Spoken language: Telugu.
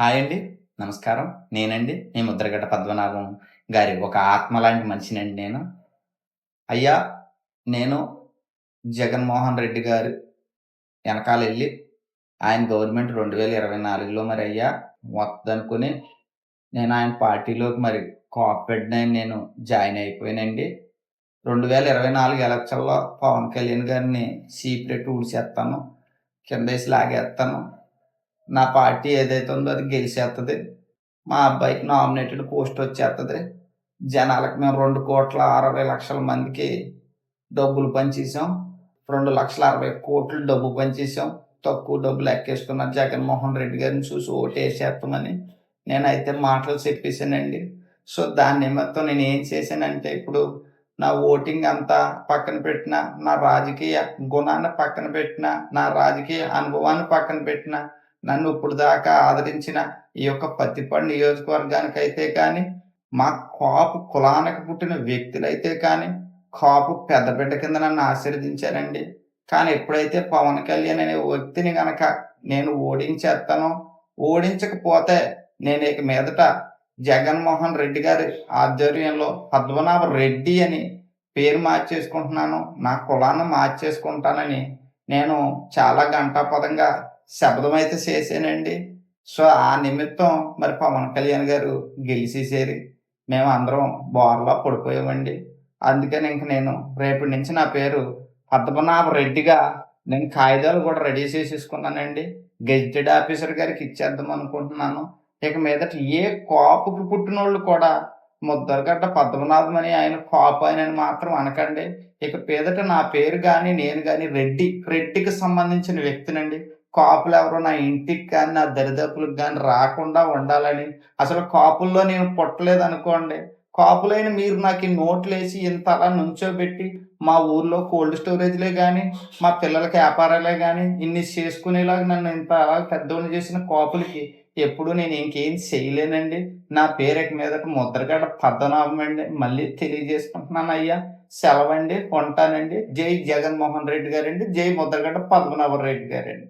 హాయ్ అండి నమస్కారం. నేనండి మీ ముద్రగడ్డ పద్మనాభం గారి. ఒక ఆత్మ లాంటి మనిషినండి నేను. అయ్యా నేను జగన్మోహన్ రెడ్డి గారు వెనకాల వెళ్ళి ఆయన గవర్నమెంట్ రెండు వేల ఇరవై నాలుగులో మరి అయ్యా వద్దనుకుని నేను ఆయన పార్టీలోకి మరి కోఆపరేట్ నేను జాయిన్ అయిపోయానండి. రెండు వేల ఇరవై నాలుగు ఎలక్షన్లో పవన్ కళ్యాణ్ గారిని సీక్రెట్ ఊడిసేస్తాను కిందేసి లాగేస్తాను. నా పార్టీ ఏదైతే ఉందో అది గెలిచేస్తుంది మా అబ్బాయికి నామినేటెడ్ పోస్ట్ వచ్చేస్తుంది జనాలకు మేము రెండు కోట్ల అరవై లక్షల మందికి డబ్బులు పనిచేసాం రెండు లక్షల అరవై కోట్లు డబ్బు పనిచేసాం తక్కువ డబ్బులు ఎక్కేసుకున్నారు జగన్మోహన్ రెడ్డి గారిని చూసి ఓటు వేసేస్తామని నేనైతే మాటలు చెప్పేశానండి. సో దాని నిమిత్తం నేను ఏం చేశానంటే ఇప్పుడు నా ఓటింగ్ అంతా పక్కన పెట్టిన నా రాజకీయ గుణాన్ని పక్కన పెట్టిన నా రాజకీయ అనుభవాన్ని పక్కన పెట్టిన నన్ను ఇప్పుడు దాకా ఆదరించిన ఈ యొక్క పత్తిపాడు నియోజకవర్గానికి అయితే కానీ మా కాపు కులానికి పుట్టిన వ్యక్తులైతే కానీ కాపు పెద్ద బిడ్డ కింద నన్ను ఆశీర్వదించారండి. కానీ ఎప్పుడైతే పవన్ కళ్యాణ్ అనే వ్యక్తిని గనక నేను ఓడించేస్తాను ఓడించకపోతే నేను ఇక మీదట జగన్మోహన్ రెడ్డి గారి ఆధ్వర్యంలో పద్మనాభ రెడ్డి అని పేరు మార్చేసుకుంటున్నాను. నా కులాన్ని మార్చేసుకుంటానని నేను చాలా గంటాపదంగా శబ్దం అయితే చేశానండి. సో ఆ నిమిత్తం మరి పవన్ కళ్యాణ్ గారు గెలిచేసేరి మేము అందరం బోర్లో పడిపోయామండి. అందుకని ఇంక నేను రేపటి నుంచి నా పేరు పద్మనాభ రెడ్డిగా నేను కాగితాలు కూడా రెడీ చేసేసుకున్నానండి. గెజిటెడ్ ఆఫీసర్ గారికి ఇచ్చేద్దాం అనుకుంటున్నాను. ఇక మీదట ఏ కాపుకి పుట్టినోళ్ళు కూడా ముద్దరగడ్డ పద్మనాభం అని ఆయన కాపు అని మాత్రం అనకండి. ఇక పేదట నా పేరు కానీ నేను కానీ రెడ్డి రెడ్డికి సంబంధించిన వ్యక్తినండి. కాపులు ఎవరు నా ఇంటికి కానీ నా దరిదాపులకు కానీ రాకుండా ఉండాలని. అసలు కాపుల్లో నేను పుట్టలేదు అనుకోండి కాపులైన మీరు నాకు ఈ నోట్లు వేసి ఇంత అలా నుంచోబెట్టి మా ఊర్లో కోల్డ్ స్టోరేజ్లే కానీ మా పిల్లలకి వ్యాపారాలే కానీ ఇన్ని చేసుకునేలాగా నన్ను ఇంత అలా పెద్దోళ్ళు చేసిన కాపులకి ఎప్పుడు నేను ఇంకేం చేయలేనండి. నా పేరు మీదకు ముద్రగడ పద్మనాభం అండి మళ్ళీ తెలియజేసుకుంటున్నాను అయ్యా. సెలవండి ఉంటానండి. జై జగన్మోహన్ రెడ్డి గారండి. జై ముద్రగడ్డ పద్మనాభం రెడ్డి గారండి.